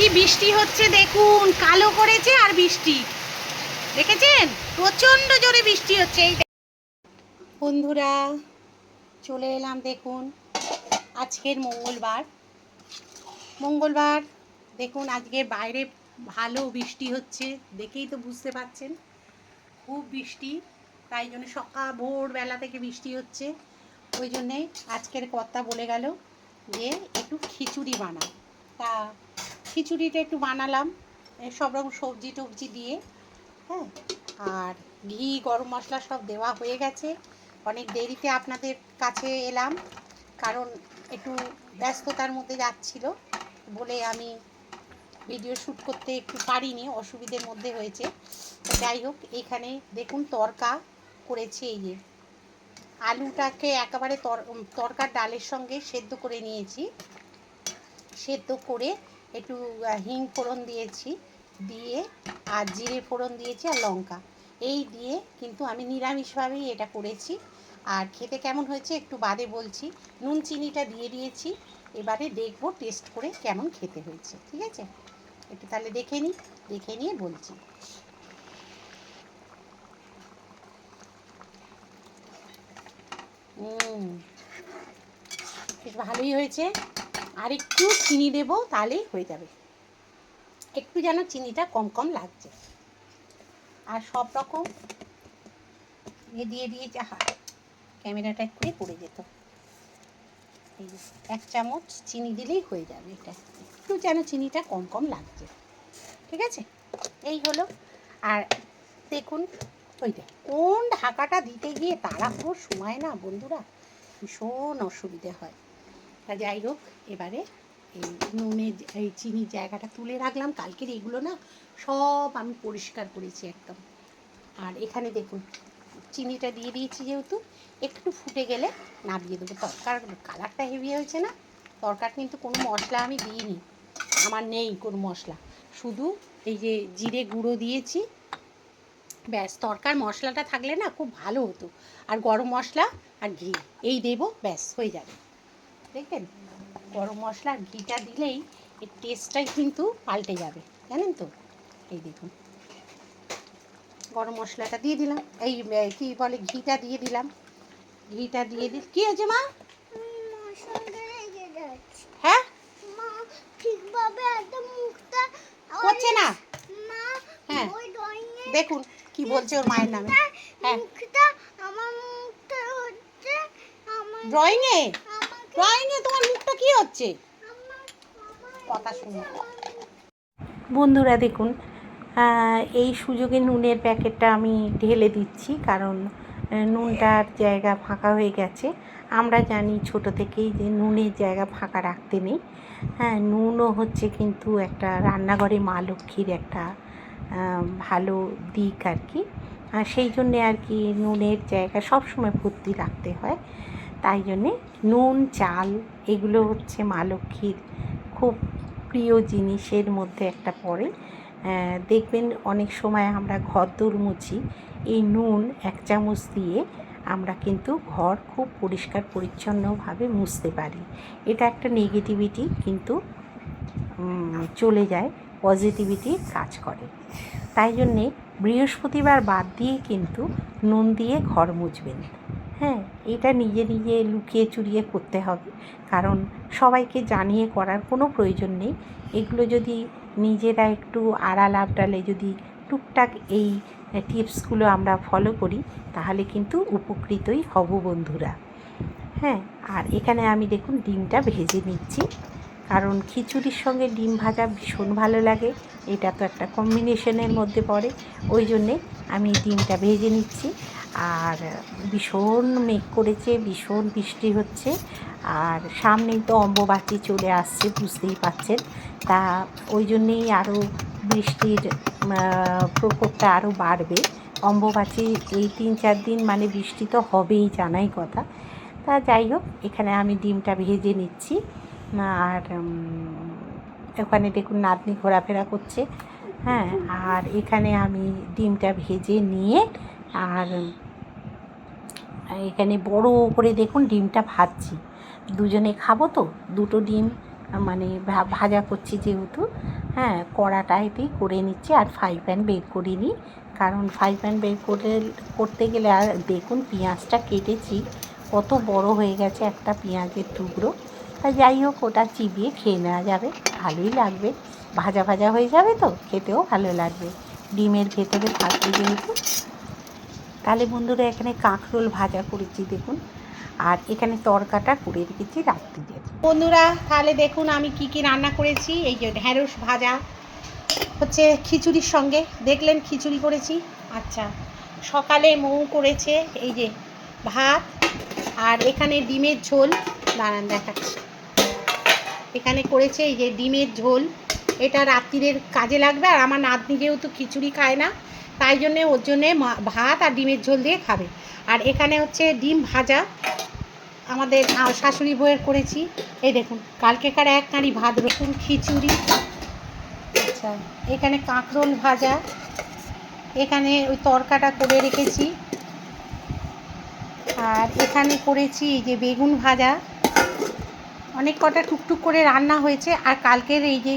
কি বৃষ্টি হচ্ছে দেখুন? কালো করেছে আর বৃষ্টি। দেখেছেন? প্রচণ্ড জোরে বৃষ্টি হচ্ছে এই বন্ধুরা, চলে এলাম দেখুন, আজকের মঙ্গলবার। মঙ্গলবার, দেখুন, আজকে বাইরে ভালো বৃষ্টি হচ্ছে, দেখেই তো বুঝতে পারছেন খুব বৃষ্টি, তাই জন্য সকাল, ভোরবেলা থেকে বৃষ্টি হচ্ছে। ওই জন্যে আজকের কথা বলে গেল যে, একটু খিচুড়ি বানাও তা খিচুড়িটা একটু বানালাম। সব রকম সবজি টবজি দিয়ে হ্যাঁ? আর ঘি, গরম মশলা সব দেওয়া হয়ে গেছে। অনেক দেরিতে আপনাদের কাছে এলাম, কারণ একটু ব্যস্ততার মধ্যে যাচ্ছিল বলে আমি ভিডিও শ্যুট করতে একটু পারিনি, অসুবিধের মধ্যে হয়েছে। যাই হোক, এখানে দেখুন তরকা করেছি এই যে। আলুটাকে একেবারে তর তরকার ডালের সঙ্গে সেদ্ধ করে নিয়েছি। সেদ্ধ করে একটু হিং ফোড়ন দিয়েছি, দিয়ে আর জিরে ফোড়ন দিয়েছি আর লঙ্কা। এই দিয়ে কিন্তু আমি নিরামিষভাবেই এটা করেছি। আর খেতে কেমন হয়েছে একটু বাদে বলছি। নুন, চিনিটা দিয়ে দিয়েছি। এবারে দেখব টেস্ট করে কেমন খেতে হয়েছে, ঠিক আছে? একটু তাহলে দেখে নিই, দেখে নিয়ে বলছি। বেশ ভালোই হয়েছে। আর একটু চিনি দেবো তাহলেই হয়ে যাবে। একটু যেন চিনিটা কম কম লাগছে। আর সব রকম ইয়ে দিয়ে দিয়ে যাহা ক্যামেরাটা একটু পড়ে যেত। এক চামচ চিনি দিলেই হয়ে যাবে এটা। একটু যেন চিনিটা কম কম লাগছে। ঠিক আছে? এই হলো। আর দেখুন ওইটা কোন ঢাকাটা দিতে গিয়ে তারা সময় না, বন্ধুরা? ভীষণ অসুবিধে হয়। তা যাই হোক, এবারে এই নুনের এই চিনির জায়গাটা তুলে রাখলাম। কালকের এগুলো না সব আমি পরিষ্কার করেছি একদম। আর এখানে দেখুন, চিনিটা দিয়ে দিয়েছি যেহেতু, একটু ফুটে গেলে নামিয়ে দেবো। তরকার কালারটা হেভি হয়েছে না? তরকার কিন্তু কোনো মশলা আমি দিইনি। আমার নেই কোনো মশলা। শুধু এই যে জিরে গুঁড়ো দিয়েছি। ব্যাস, তরকার মশলাটা থাকলে না খুব ভালো হতো। আর গরম মশলা আর ঘি, এই দেবো, ব্যাস, হয়ে যাবে। দেখবেন? গরম মশলা আর ঘিটা দিলেই এর টেস্টটাই কিন্তু পাল্টে যাবে। জানেন তো? এই দেখুন। গরম মশলাটা দিয়ে দিলাম। এই কি বলে ঘিটা দিয়ে দিলাম। ঘিটা দিয়ে দি কি হয়েছে মা? হ্যাঁ? ঠিকভাবে একদম মুখটা করছে না? মা হ্যাঁ। দেখুন কি বলছে ওর মায়ের নামে। হ্যাঁ। মুখটা আমার আমার ড্রয়িংয়ে হচ্ছে? কথা বন্ধুরা, দেখুন এই সুযোগে নুনের প্যাকেটটা আমি ঢেলে দিচ্ছি কারণ নুনটার জায়গা ফাঁকা হয়ে গেছে। আমরা জানি ছোট থেকেই যে নুনের জায়গা ফাঁকা রাখতে নেই। হ্যাঁ নুনও হচ্ছে কিন্তু একটা রান্নাঘরে মা লক্ষ্মীর একটা ভালো দিক আর কি। আর সেই জন্যে আর কি নুনের জায়গা সবসময় ভর্তি রাখতে হয়। তাই জন্যে নুন, চাল, এগুলো হচ্ছে মা লক্ষ্মীর খুব প্রিয় জিনিসের মধ্যে একটা পড়ে। দেখবেন অনেক সময় আমরা ঘর দৌড় মুছি, এই নুন এক চামচ দিয়ে আমরা কিন্তু ঘর খুব পরিষ্কার, পরিচ্ছন্নভাবে মুছতে পারি। এটা একটা নেগেটিভিটি কিন্তু চলে যায় পজিটিভিটি কাজ করে। তাই জন্যে বৃহস্পতিবার বাদ দিয়ে কিন্তু নুন দিয়ে ঘর মুছবেন। হ্যাঁ এটা নিজে নিজে লুকিয়ে চুরিয়ে করতে হবে। কারণ সবাইকে জানিয়ে করার কোনো প্রয়োজন নেই। এগুলো যদি নিজেরা একটু আড়াল আবডালে যদি টুকটাক এই টিপসগুলো আমরা ফলো করি, তাহলে কিন্তু উপকৃতই হব বন্ধুরা। হ্যাঁ আর এখানে আমি দেখুন ডিমটা ভেজে নিচ্ছি। কারণ খিচুড়ির সঙ্গে ডিম ভাজা ভীষণ ভালো লাগে। এটা তো একটা কম্বিনেশনের মধ্যে পড়ে। ওই জন্যে আমি ডিমটা ভেজে নিচ্ছি। আর ভীষণ মেঘ করেছে, ভীষণ বৃষ্টি হচ্ছে। আর সামনেই তো অম্বুবাচী চলে আসছে, বুঝতেই পাচ্ছেন তা ওই জন্যেই আরও বৃষ্টির প্রকোপটা আরও বাড়বে। অম্বুবাচী এই তিন চার দিন মানে বৃষ্টি তো হবেই, জানাই কথা। তা যাই হোক, এখানে আমি ডিমটা ভেজে নিচ্ছি। আর ওখানে দেখুন নাতনি ঘোরাফেরা করছে। হ্যাঁ আর এখানে আমি ডিমটা ভেজে নিয়ে, আর এখানে বড় করে দেখুন ডিমটা ভাজছি। দুজনে খাব তো, দুটো ডিম মানে ভাজা করছি যেহেতু হ্যাঁ কড়াটাইতেই করে নিচ্ছি আর ফ্রাই প্যান বের করিনি কারণ ফ্রাই প্যান বের করে, করতে গেলে আর দেখুন পেঁয়াজটা কেটেছি, কত বড় হয়ে গেছে একটা পেঁয়াজের টুকরো। তা যাই হোক, ওটা চিবিয়ে খেয়ে নেওয়া যাবে, ভালোই লাগবে। ভাজা ভাজা হয়ে যাবে তো, খেতেও ভালো লাগবে। ডিমের ভেতরে থাকবে যেহেতু তাহলে বন্ধুরা এখানে কাঁকরোল ভাজা করেছি দেখুন। আর এখানে তরকাটা করে রেখেছি রাত্রিদের বন্ধুরা, তাহলে দেখুন আমি কি কি রান্না করেছি। এই যে ঢ্যাঁড়স ভাজা, হচ্ছে খিচুড়ির সঙ্গে। দেখলেন, খিচুড়ি করেছি। আচ্ছা সকালে মৌ করেছে, এই যে ভাত। আর এখানে ডিমের ঝোল। দাঁড়ান, দেখাচ্ছি। এখানে করেছে এই যে ডিমের ঝোল। এটা রাত্রিরের কাজে লাগবে। আর আমার নাতনি যেহেতু খিচুড়ি খায় না তাই জন্যে ওর জন্যে ভাত আর ডিমের ঝোল দিয়ে খাবে। আর এখানে হচ্ছে ডিম ভাজা আমাদের শাশুড়ি বউয়ের করেছি। এই দেখুন, কালকেকার এক নাড়ি ভাত, রসুন, খিচুড়ি। আচ্ছা এখানে কাঁকরোল ভাজা। এখানে ওই তরকাটা করে রেখেছি। আর এখানে করেছি এই যে বেগুন ভাজা। অনেক কটা টুকটুক করে রান্না হয়েছে। আর কালকের এই যে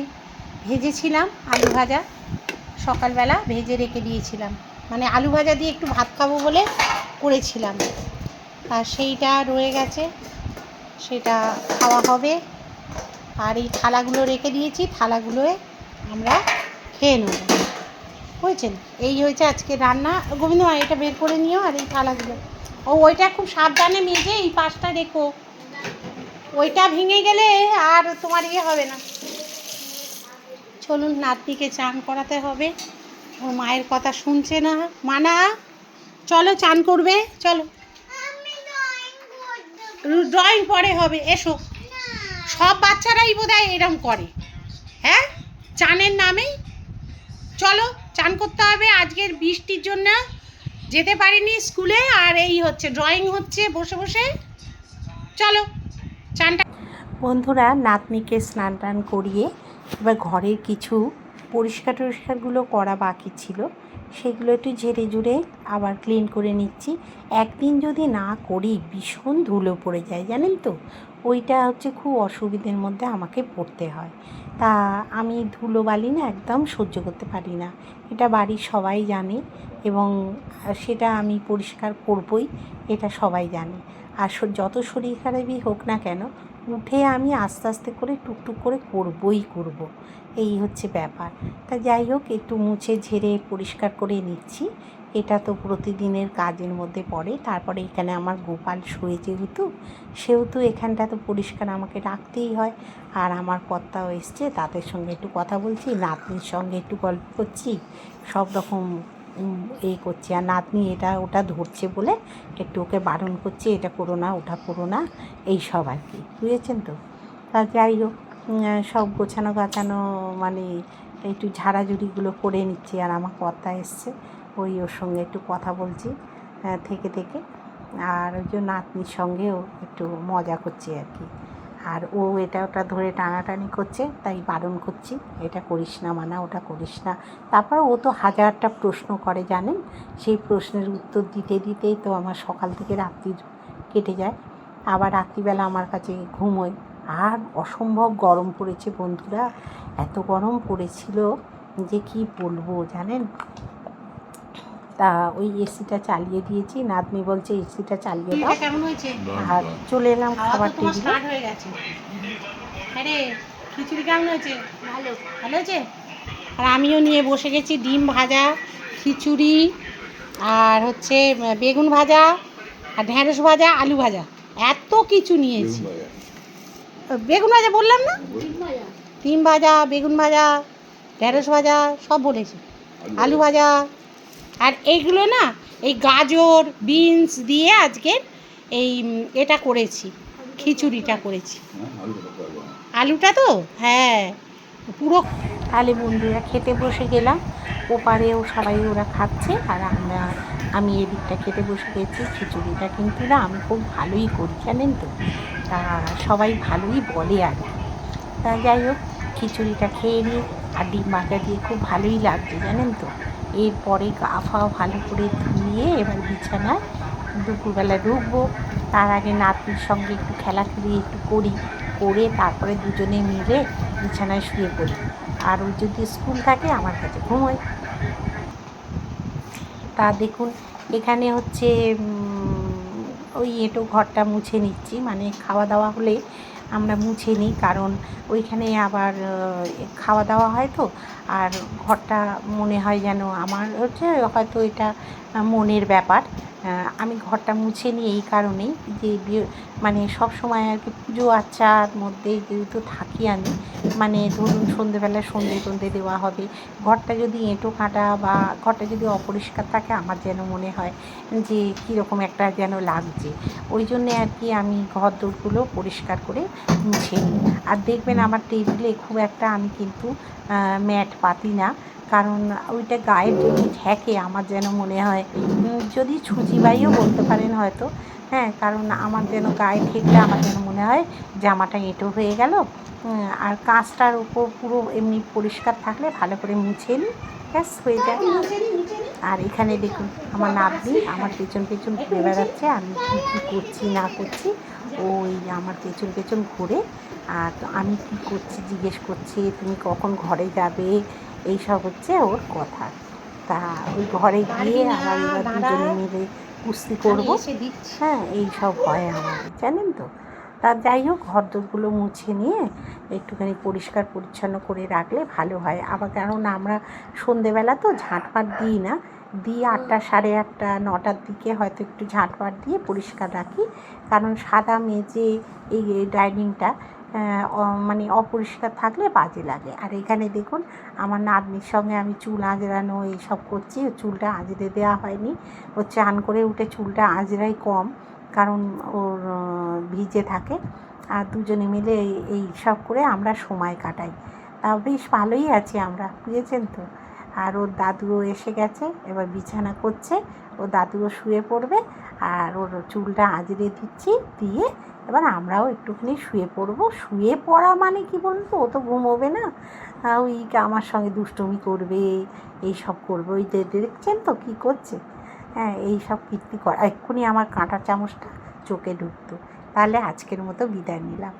ভেজেছিলাম আলু ভাজা। সকালবেলা ভেজে রেখে দিয়েছিলাম। মানে আলু ভাজা দিয়ে একটু ভাত খাব বলে করেছিলাম। আর সেইটা রয়ে গেছে, সেটা খাওয়া হবে। আর এই থালাগুলো রেখে দিয়েছি, থালাগুলোয় আমরা খেয়ে নেব। বুঝছেন? এই হয়েছে আজকে রান্না। গোবিন্দ এটা বের করে নিও আর এই থালাগুলো। ও, ওইটা খুব সাবধানে মেজে এই পাশটা রেখো। ওইটা ভেঙে গেলে আর তোমার ইয়ে হবে না। চলুন নাতনিকে চান করাতে হবে। ওর মায়ের কথা শুনছে না। মানা, চলো চান করবে, চলো। ড্রয়িং পরে হবে, এসো। সব বাচ্চারাই বোধহয় এরম করে। হ্যাঁ? চানের নামেই চলো, চান করতে হবে। আজকের বৃষ্টির জন্য যেতে পারিনি স্কুলে, আর এই হচ্ছে ড্রয়িং হচ্ছে বসে বসে। চলো, চানটা বন্ধুরা, নাতনিকে স্নান টান করিয়ে এবার ঘরের কিছু পরিষ্কার টরিষ্কারগুলো করা বাকি ছিল, সেগুলো একটু ঝেড়ে জুড়ে আবার ক্লিন করে নিচ্ছি। একদিন যদি না করি ভীষণ ধুলো পড়ে যায়, জানেন তো? ওইটা হচ্ছে খুব অসুবিধের মধ্যে আমাকে পড়তে হয়। তা আমি ধুলোবালি না একদম সহ্য করতে পারি না। এটা বাড়ির সবাই জানে এবং সেটা আমি পরিষ্কার করবই, এটা সবাই জানে। আর যত শরীর খারাপই হোক না কেন উঠে আমি আস্তে আস্তে করে টুকটুক করে করবই করব। এই হচ্ছে ব্যাপার। তা যাই হোক, একটু মুছে ঝেড়ে পরিষ্কার করে নিচ্ছি। এটা তো প্রতিদিনের কাজের মধ্যে পড়ে। তারপরে এখানে আমার গোপাল শুয়ে যেহেতু, সেহেতু এখানটা তো পরিষ্কার আমাকে রাখতেই হয়। আর আমার কর্তাও এসছে, তাদের সঙ্গে একটু কথা বলছি, নাতনির সঙ্গে একটু গল্প করছি, সব রকম এই করছি। আর নাতনি এটা, ওটা ধরছে বলে একটু ওকে বারণ করছে, এটা করো না, ওটা করো না, এই সব আর কি। বুঝেছেন তো? তা যাই হোক সব গোছানো গাছানো মানে একটু ঝাড়াঝুড়িগুলো করে নিচ্ছি। আর আমার কর্তা এসছে, ওই ওর সঙ্গে একটু কথা বলছি থেকে থেকে। আর ওই যে নাতনির সঙ্গেও একটু মজা করছি আর কি। আর ও এটা ওটা ধরে টানাটানি করছে, তাই বারণ করছি, এটা করিস না মানা, ওটা করিস না। তারপর ও তো হাজারটা প্রশ্ন করে, জানেন? সেই প্রশ্নের উত্তর দিতে দিতেই তো আমার সকাল থেকে রাত্রির কেটে যায়। আবার রাত্রিবেলা আমার কাছে ঘুমোয়। আর অসম্ভব গরম পড়েছে বন্ধুরা। এত গরম পড়েছিল যে কি বলব, জানেন? তা ওই এসিটা চালিয়ে দিয়েছি। নাতনি বলছে এসিটা চালিয়ে দাও। কেমন হয়েছে? আর চলে এলাম খাবার টেবিলে হয়ে গেছে। আরে খিচুড়ি কেমন হয়েছে? ভালো। ভালো হয়েছে? আর আমিও নিয়ে বসে গেছি ডিম ভাজা খিচুড়ি আর হচ্ছে বেগুন ভাজা আর ঢ্যাঁড়স ভাজা আলু ভাজা। এত কিছু নিয়েছি। বেগুন ভাজা। বললাম না? ডিম ভাজা বেগুন ভাজা ঢ্যাঁড়স ভাজা সব বলেছি। আলু ভাজা আর এইগুলো না, এই গাজর, বিনস দিয়ে আজকের এই এটা করেছি, খিচুড়িটা করেছি। আলুটা তো? হ্যাঁ পুরো তাহলে বন্ধুরা খেতে বসে গেলাম। ওপারেও সবাই ওরা খাচ্ছে, আর আমরা, আমি এদিকটা খেতে বসে গেছি, খিচুড়িটা কিন্তু না আমি খুব ভালোই করি, জানেন তো? তা সবাই ভালোই বলে আর তা যাই হোক, খিচুড়িটা খেয়ে নিই, আর ডিম ভাজা দিয়ে খুব ভালোই লাগছে, জানেন তো? এরপরে গা ফাও ভালো করে ধুয়ে এবার বিছানায় দুপুরবেলা ঢুকবো। তার আগে নাতনির সঙ্গে একটু খেলাখেলি একটু করি, করে তারপরে দুজনে মিলে বিছানায় শুয়ে পড়ি। আর ওই যদি স্কুল থাকে, আমার কাছে ঘুমোয় তা দেখুন, এখানে হচ্ছে ওই এঁটো ঘরটা মুছে নিচ্ছি। মানে খাওয়া দাওয়া হলে আমরা মুছে নিই, কারণ ওইখানে আবার খাওয়া দাওয়া হয় তো। আর ঘরটা মনে হয় যেন আমার হচ্ছে, হয়তো এটা মনের ব্যাপার। আমি ঘরটা মুছে নিই এই কারণেই যে মানে সব সময় আর কি পুজো আচ্চার মধ্যে যেহেতু থাকি আমি মানে ধরুন সন্ধেবেলা সন্ধে টন্ধে দেওয়া হবে। ঘরটা যদি এঁটো কাটা বা ঘরটা যদি অপরিষ্কার থাকে, আমার যেন মনে হয় যে কীরকম একটা যেন লাগছে। ওই জন্যে আর কি আমি ঘর দোরগুলো পরিষ্কার করে মুছে নিই। আর দেখবেন আমার টেবিলে খুব একটা আমি কিন্তু ম্যাট পাতি না। কারণ ওইটা গায়ের যদি ঠেকে আমার যেন মনে হয়। যদি ছুঁচিবাইও বলতে পারেন হয়তো। হ্যাঁ কারণ আমার যেন গায়ে ঠেকলে আমার যেন মনে হয় জামাটা এঁটো হয়ে গেল। আর কাঁচটার উপর পুরো এমনি পরিষ্কার থাকলে ভালো করে মুছে নিই। ব্যাস হয়ে যায়। আর এখানে দেখুন আমার নাতনি আমার পেছন পেছন ঘুরে বেড়াচ্ছে। আমি কী কী করছি না করছি ওই আমার পেছন পেছন ঘুরে আর তো আমি কী করছি জিজ্ঞেস করছি তুমি কখন ঘরে যাবে? এইসব হচ্ছে ওর কথা। তা ওই ঘরে গিয়ে আবার এবার দুজনে মিলে কুস্তি করব। হ্যাঁ এই সব হয় আমাদের জানেন তো? তা যাই হোক ঘরদোরগুলো মুছে নিয়ে একটুখানি পরিষ্কার পরিচ্ছন্ন করে রাখলে ভালো হয়। আবার কারণ আমরা সন্ধেবেলা তো ঝাঁটপাট দিই না দিই আটটা সাড়ে আটটা নটার দিকে হয়তো একটু ঝাঁটপাট দিয়ে পরিষ্কার রাখি। কারণ সাদা মেজে এই ডাইনিংটা মানে অপরিষ্কার থাকলে বাজে লাগে। আর এখানে দেখুন, আমার নাতনির সঙ্গে আমি চুল আঁচড়ানো এইসব করছি। চুলটা আঁচড়ে দেওয়া হয়নি। ও চান করে উঠে চুলটা আঁচড়াই কম, কারণ ওর ভিজে থাকে। আর দুজনে মিলে এই সব করে আমরা সময় কাটাই। তা বেশ ভালোই আছি আমরা, বুঝেছেন তো? আর ওর দাদুও এসে গেছে, এবার বিছানা করছে, ও দাদুও শুয়ে পড়বে, আর ওর চুলটা আঁচড়ে দিচ্ছি, দিয়ে এবার আমরাও একটুখানি শুয়ে পড়ব। শুয়ে পড়া মানে কি বলুন তো? ও তো ঘুমোবে না। ওই আমার সঙ্গে দুষ্টুমি করবে, এই সব করবে। ওই দেখছেন তো কী করছে? হ্যাঁ এই সব কীর্তি করা, এক্ষুনি আমার কাঁটা চামচটা চোখে ঢুকতো। তাহলে আজকের মতো বিদায় নিলাম।